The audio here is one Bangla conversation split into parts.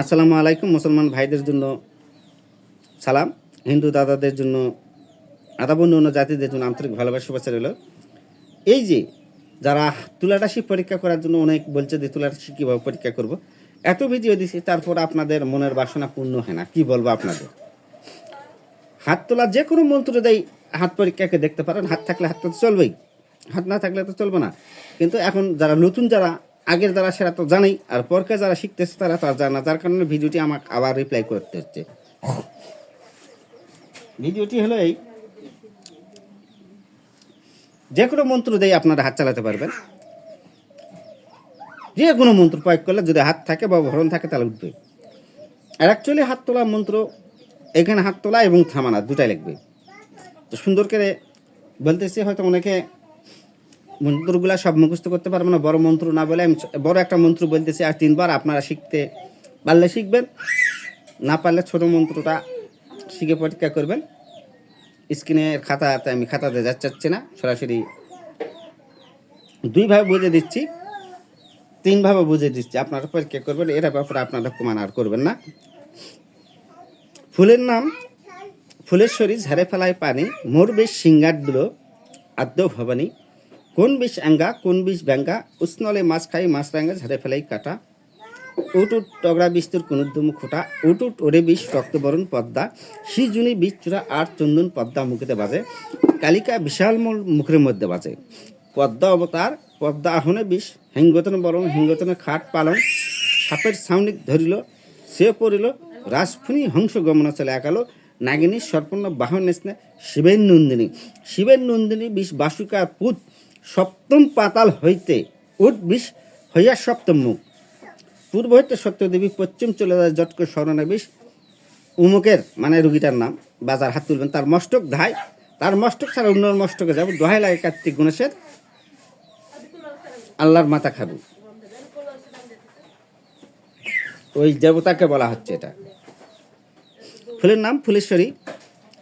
আসসালামু আলাইকুম, মুসলমান ভাইদের জন্য সালাম, হিন্দু দাদাদের জন্য আদাবন্য অন্য জাতিদের জন্য আন্তরিক ভালোবাসা, শুভেচ্ছা রইল। এই যে যারা তুলারাশি পরীক্ষা করার জন্য অনেক বলছে যে তুলারাশি কীভাবে পরীক্ষা করব, এত ভিডিও দিছি, তারপর আপনাদের মনের বাসনা পূর্ণ হয় না, কি বলব আপনাদের? হাত তোলা যে কোনো মন্ত্র দেয় হাত পরীক্ষাকে দেখতে পারেন, হাত থাকলে হাত তো চলবেই, হাত না থাকলে তো চলবে না। কিন্তু এখন যারা নতুন যারা আগের যারা সেটা তো জানেই, আর পরকে যারা শিখতেছে তারা তো আর জানে যার কারণে ভিডিওটি আমাকে আবার রিপ্লাই করতে হচ্ছে। ভিডিওটি হলো এই। যে কোনো মন্ত্র দিয়ে আপনারা হাত চালাতে পারবেন। যে কোনো মন্ত্র প্রয়োগ করলে যদি হাত থাকে বা ভরণ থাকে তাহলে উঠবে। আর অ্যাকচুয়ালি হাত তোলা মন্ত্র, এখানে হাত তোলা এবং থামানা, দুটাই লাগবে। তো সুন্দর করে বলতেছি, হয়তো অনেকে মন্ত্রগুলা সব মুখস্থ করতে পারব না, বড় মন্ত্র না বলে আমি বড় একটা মন্ত্র বলতেছি আর তিনবার আপনারা শিখতে পারলে শিখবেন, না পারলে ছোট মন্ত্রটা শিখে পরীক্ষা করবেন। স্ক্রিনের খাতাতে আমি খাতাতে যাচ্ছি না, সরাসরি দুইভাবে বুঝে দিচ্ছি তিনভাবে বুঝে দিচ্ছি, আপনারা পরীক্ষা করবেন, এর ব্যাপারে আপনারা কুমান আর করবেন না। ফুলের নাম ফুলেশ্বরী ঝাড়ে ফেলায় পানি মোর বেশ সিঙ্গার দিল আদ্য ভবানী কোন বিষ অ্যাঙ্গা, কোন বিষ ব্যাঙ্গা, উষ্ণলে মাছ খাই, মাছ রাঙ্গা ঝাড়ে ফেলাই কাটা। উট উট টগরা বিস্তুর কুনুদ্দুম খোটা উট উট ওরে বিষ রক্তবরণ পদ্মা শিজুনি বিষ চূড়া আর চন্দন পদ্মা মুখেতে বাজে, কালিকা বিশাল মোর মুখের মধ্যে বাজে। পদ্মা অবতার পদ্মা আহনে বিষ, হিঙ্গতন বরণ, হিঙ্গতনে খাট পালন, সাপের সাউনিক ধরিল, সে পড়িল, রাজফুনি হংস গমন চলে একালো নাগিনী সর্পন্ন বাহন শিবের নন্দিনী। শিবের নন্দিনী বিষ বাসুকার পুত সপ্তম পাতাল হইতে উঠ বিষ হইয়া সপ্তম মুখ। পূর্ব হইতে সত্যদেবী পশ্চিম চলে যায় জটক স্মরণে বিষ উমুকের মানে রুগীটার নাম, বাজার হাত তুলবেন। তার মস্তক ধাই তার মস্তক ছাড়া অন্য মস্তকে যাব। দোহাই লাগে কার্তিক গণেশের। আল্লাহর মাথা খাব। ওই দেবতাকে বলা হচ্ছে এটা। ফুলের নাম ফুলেশ্বরী।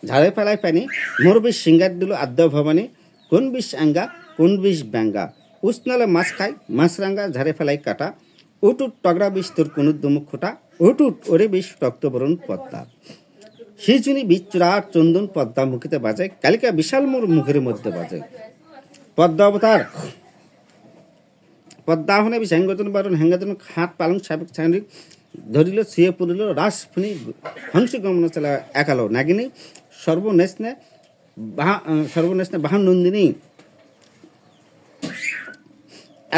ঝাড়ে ফেলায় পানি। মোর বিষ, সিঙ্গার দিল, আদ্য ভবানী। কোন বিষ আঙ্গা কোন বিষ ব্যাঙ্গা। উষ্ণলে মাছ খাই মাছ রাঙ্গা ঝাড়ে ফেলাই কাটা। উট উট টগরা বিষ তোর কোন দুমুখ খোটা। উট উট ওরে বিষ রক্তবরণ পদ্মা। শিচুনি বিষ চন্দন পদ্মা মুখিতে বাজে, কালিকা বিশাল মোর মুখের মধ্যে বাজে। পদ্মা অবতার। পদ্মাহনে বিষ হেঙ্গতন বারণ হেঙ্গতন খাট পালং সাবেক সাংরিক ধরিল শুয়ে পড়িল রাস ফুনি, হংস গমন চলা একালো নাগিনী। সর্বনেশনে বাহা সর্বনেশনে বাহান নন্দিনী।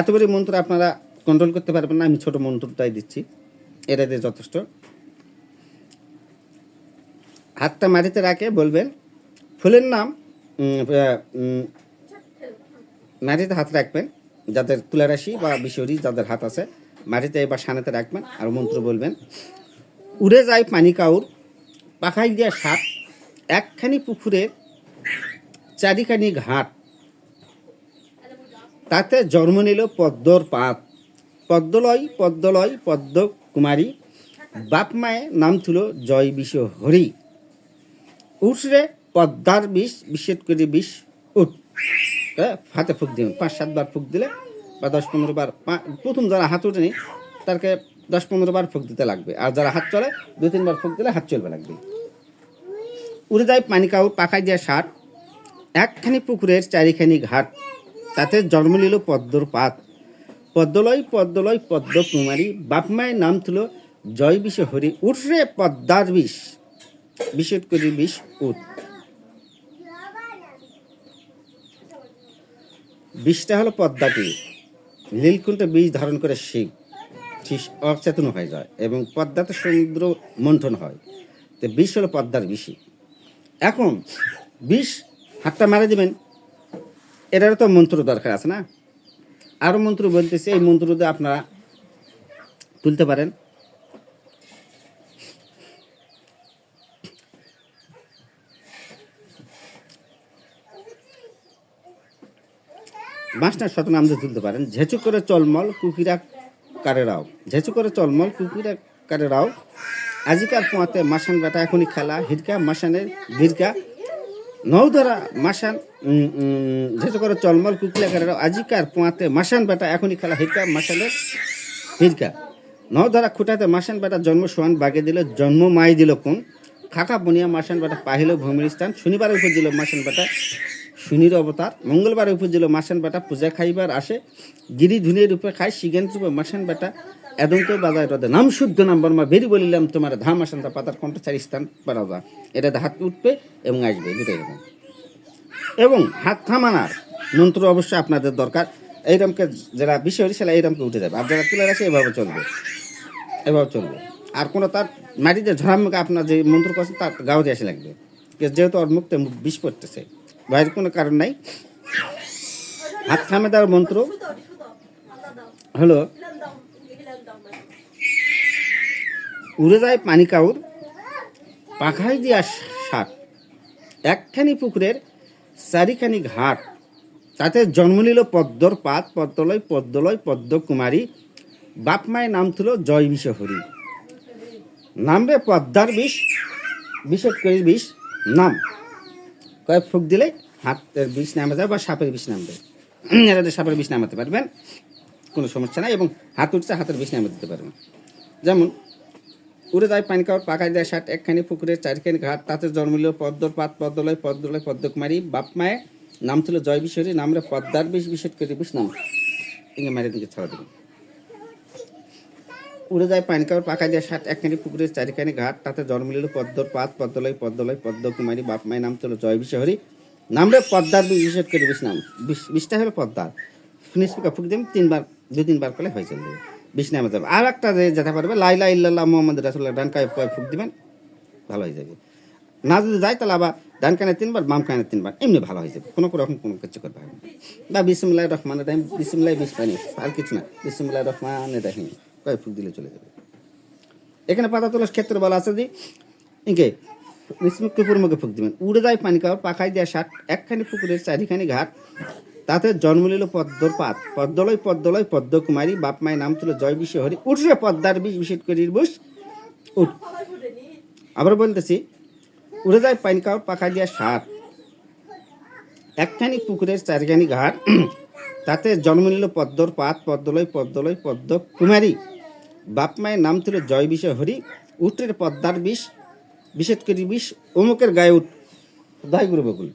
এতগুলি মন্ত্র আপনারা কন্ট্রোল করতে পারবেন না, আমি ছোট মন্ত্রটাই দিচ্ছি। এটাতে যথেষ্ট। হাতটা মাটিতে রাখে, বলবেন, ফুলের নাম মাটিতে হাত রাখবেন, যাদের তুলারাশি বা বিশরি যাদের হাত আছে, মাটিতে বা সানাতে রাখবেন, আর মন্ত্র বলবেন। উড়ে যায় পানি কাউর পাখাই দিয়া সাপ, একখানি পুকুরের চারিখানি ঘাট তাতে জন্ম নিল পদ্মর পাত পদ্মলয় পদ্মলয় পদ্ম কুমারী বাপ মায়ে নাম ছিল জয় বিষ হরি। উঠরে পদ্মার বিষ বিশেষ করে বিষ উঠ। হ্যাঁ, হাতে ফুক দিবেন পাঁচ সাতবার ফুক দিলে বা দশ পনেরো বার প্রথম যারা হাত ওঠেনি তাকে দশ পনেরো বার ফুক দিতে লাগবে। আর যারা হাত চলে দু তিনবার ফুক দিলে হাত চলবে লাগবে। উড়ে যায় পানি পাখায় দিয়ে ষাট। একখানি পুকুরের চারিখানি ঘাট। তাতে জন্ম নিল পদ্মর পাত পদ্মলয় পদ্মলয় পদ্ম কুমারী বাপ মায়ের নাম তুলো জয় বিষ হরি উঠরে পদ্মার বিষ। বিশেষ করে বিষ উঠ। বিষটা হলো পদ্মাটি। নীলকুণ্ঠ বীজ ধারণ করে শিব। শিব অচেতন হয়ে যায় এবং পদ্মাতে সমুদ্র মন্থন হয়। তো বিষ হলো পদ্মার বিষি এখন বিষ হাতটা মারা দেবেন। এটারও তো মন্ত্র দরকার আছে না? আরও মন্ত্র বলতেছে, এই মন্ত্র দিয়ে আপনারা তুলতে পারেন। বাঁশটা শত নাম দিয়ে তুলতে পারেন, ঝেঁচু করে চলমল কুকিরা কারেরাও ঝেঁচু করে চলমল কুকিরা কারেরাও আজিকার পোঁয়াতে মাসান বেটা এখনই খেলা, হিরকা মাসানের ভিরকা নৌধরা মাসান উম, করে চলমল কুকিরা কারেরাও আজিকার পোঁয়াতে মাসান বেটা এখনই খেলা হিরকা মাসানের হিরকা। নধরা খুঁটাতে মাসান বেটা জন্ম সোয়ান বাগে দিল জন্ম মাই দিল কোন? খাকা বনিয়া মাসান বেটা পাহিল ভূমির স্থান শনিবার উপর দিল মাসান বেটা শনির অবতার মঙ্গলবার উপর দিল মাসান বেটা পূজা খাইবার আসে গিরি ধুনের রূপে খায় সিগেন রূপে মাসান বেটা এদন্ত বাজায় রদে নাম শুদ্ধ নাম বর্মা বেরি বলিলাম তোমার ধাম আসান্তা, পাতার কণ্ঠ চারি স্থান পারাবা এটা হাত উঠবে এবং আসবে, দুটাই রকম এবং হাত থামানার মন্ত্র অবশ্যই আপনাদের দরকার। এইরকমকে যারা বিশ্ব সেলা এইরকমকে উঠে যাবে। আর যারা তুলে রাখে এভাবে চলবে। এভাবে চলবে। আর কোনো তার মাটিতে ঝরামুখে আপনার যে মন্ত্র করছে তার গাওতে আসে লাগবে। যেহেতু ওর মুক্তে বিষ পড়তেছে। বাইরের কোনো কারণ নাই। হাত থামে দেওয়ার মন্ত্র। হলো উড়ে যায় পানি কাউর পাখাই দিয়া শাক। একখানি পুকুরের চারিখানি ঘাট। তাতে জন্ম নিল পদ্মর পাত, পদ্মলয় পদ্মলয় পদ্ম কুমারী বাপ মায়ের নাম ছিল জয় বিষ হরি নাম রে পদ্মার বিষ বিষের করে বিষ, নাম। কয়েক ফুক দিলে হাতের বিষ নামে যায় বা সাপের বিষ নামবে। এরাতে সাপের বিষ নামাতে পারবেন, কোনো সমস্যা নাই এবং হাত উঠছে, হাতের বিষ নামে দিতে পারবেন। যেমন উড়ে যায় পানি কাপড় পাকায় দেয় ষাট, একখানি পুকুরের চারখানি ঘাট, তাতে জন্মিল পদ্মর পাত, পদ্মলয় পদ্মলয় পদ্মকুমারী বাপ মায়ের নাম ছিল জয় বিশ্বরী নামরে পদ্মার বিষ বিশেষ করে বিষ নাম। ইঙ্গে মায়ের দিকে ছড়া দিন উড়ে যায় পানি কাপড় পাকায় দেয় ষাট, একখানি পুকুরের চারিখানি ঘাট, তাতে জন্মিল পদ্মর পাত, পদ্মলয় পদ্মলয় পদ্মকুমারী বাপ মায়ের নাম ছিল জয় বিশ্বহরি নামরে পদ্মার বিষ বিশেষ করে বিষ নাম। বিষ- বিষটা হলো পদ্মার। নিষ্পিকা ফুক দিন তিনবার, দুই, তিনবার করলে হয়ে বিষ নামে যাবে। আর একটা যে যেতে পারবে, লাইলা ইল্লাল্লাহ মোহাম্মদ রাসুল্লাহ ডান কায়ে পয়ে ফুক দিবেন? ভালো হয়ে যাবে। না যদি যায়, তাহলে আবার ডান কানে তিনবার বাম কানে তিনবার, এমনি ভালো হয়ে যাবে। কোনো রকম কোনো কিছু করতে না। বা বিসমুল্লাহ রহমান রাহিম বিসমুল্লাহ বিষ পানি, আর কিছু না। বিসমুল্লাহ রহমান রাহিম, কয় ফুক দিলে চলে যাবে। এখানে পাতা তোলার ক্ষেত্রে বলা আছে যে ইঙ্কে নিসমুখকে মুখে ফুক দিবেন। উড়ে যায় পানি কাপড় পাখায় দেওয়া ষাট, একখানি পুকুরের চারিখানি ঘাট তাতে জন্ম নিল পদ্মর পাত। পদ্মলয় পদ্মলয়, পদ্মকুমারী, বাপ মায়ের নাম ছিল জয় বিশ্ব হরি। উঠরে পদ্মার বিষ, বিশেষ করির বুস উঠ। আবার বলতেছি উড়ে যায় পানি কাপড় পাখা দিয়া সাত একখানি পুকুরের চারখানি ঘাট। তাতে জন্ম নিল পদ্মর পাত, পদ্মলয় পদ্মলয় পদ্ম কুমারী বাপ মায়ের নাম ছিল জয় বিষ হরি। উঠের পদ্মার বিষ, বিশেষ করে বিষ, অমুকের গায়ে উঠ। দোহাই গুরু বকুল।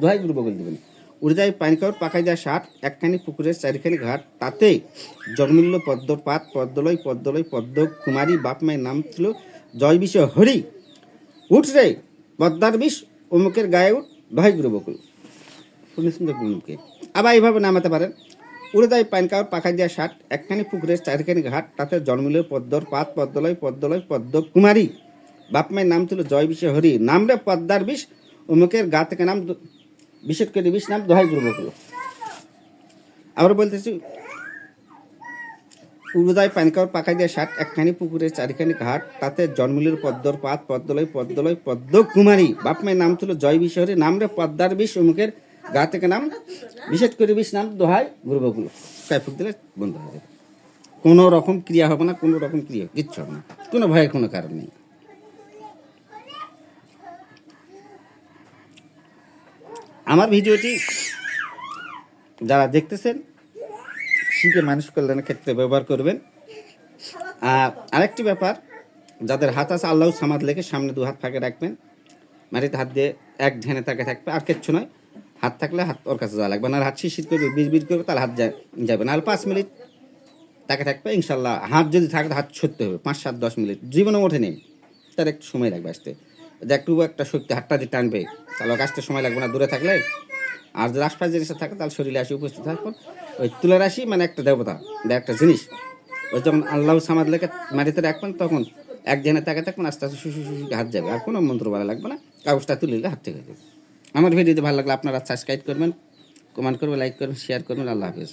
দোহাই গুরু বকুল দেবেন। উড়ে যায় পানি কাপড় পাকাই দেওয়া ষাট একখানি পুকুরের চারিখানি ঘাট তাতে জন্মিল পদ্মর পাত পদ্মলয় পদ্মলয় পদ্ম কুমারী, বাপ মায়ের নাম ছিল জয় বিষ হরি। উঠ রে পদ্মার বিষ, অমুকের গায়ে উঠ দোহাই গুরু বকুল মুখে আবার এইভাবে নামাতে পারেন। উড়ে যায় পান কাপড় পাখাই দেওয়া ষাট একখানি পুকুরের চারখানি ঘাট, তাতে জন্মিল পদ্মর পাত পদ্মলয় পদ্মলয় পদ্ম কুমারী, বাপ মায়ের নাম ছিল জয় বিষ হরি। নাম রে পদ্মার বিষ, অমুকের গা থেকে নাম বিশেষ করে বিষ নাম দোহাই গুরু বকুল আবার বলতেছি উড়োদায় পানকাওয়ার পাকাই দিয়ে ষাট, একখানি পুকুরের চারিখানি ঘাট, তাতে জন্মিলের পদ্মর পাত, পদ্মলয় পদ্মলয় পদ্ম কুমারী বাপ মায়ের নাম ছিল জয় বিশ্বরী নাম রে পদ্মার বিষ, অমুকের গা থেকে নাম। বিশেষ করে বিষ নাম দোহাই গুরুবগুলো ফুক দিলে বন্ধ হয়ে যাবে। কোনো রকম ক্রিয়া হবে না, কোনো রকম ক্রিয়া, কিচ্ছু হবে না। কোনো ভয়ের কোনো কারণ নেই। আমার ভিডিওটি যারা দেখতেছেন শিখে মানুষ কল্যাণের ক্ষেত্রে ব্যবহার করবেন। আর আরেকটি ব্যাপার, যাদের হাত আছে, আল্লাহ সামাদ লেখে সামনে দু হাত ফাঁকে রাখবেন। মাটিতে হাত দিয়ে এক ধ্যানে তাকে থাকবে, আর কিচ্ছু নয়। হাত থাকলে হাত ওর কাছে যাওয়া লাগবে না হাত শিশির করবে বিজ বিজ করবে তাহলে হাত যাবে না। আর পাঁচ মিনিট তাকে থাকবে, ইনশাল্লাহ। হাত যদি থাকে হাত ছুটতে হবে। পাঁচ, সাত, দশ মিনিট। জীবনে ওঠে নেই তার একটু সময় লাগবে আসতে। যদি একটু শক্তি হাতটা দিয়ে টানবে। তাহলে আসতে সময় লাগবে না দূরে থাকলে। আর যদি আশপাশ জিনিসটা থাকে, তাহলে শরীরে আসি, উপস্থিত থাকবে। ওই তুলে রাশি মানে একটা দেবতা বা একটা জিনিস। ওই যখন আল্লাহ সামাদ লেখে মাটিতে রাখবেন, তখন এক জেনে তাকে থাকবেন আস্তে আস্তে শুশু শুশু হাত যাবে। আর কোনো মন্ত্র বলা লাগবে না। কাগজটা তুলে নিলে হাত থেকে যাবে। আমার ভিডিওতে ভালো লাগলে আপনারা সাবস্ক্রাইব করবেন কমেন্ট করবেন লাইক করবেন শেয়ার করবেন। আল্লাহ হাফিজ।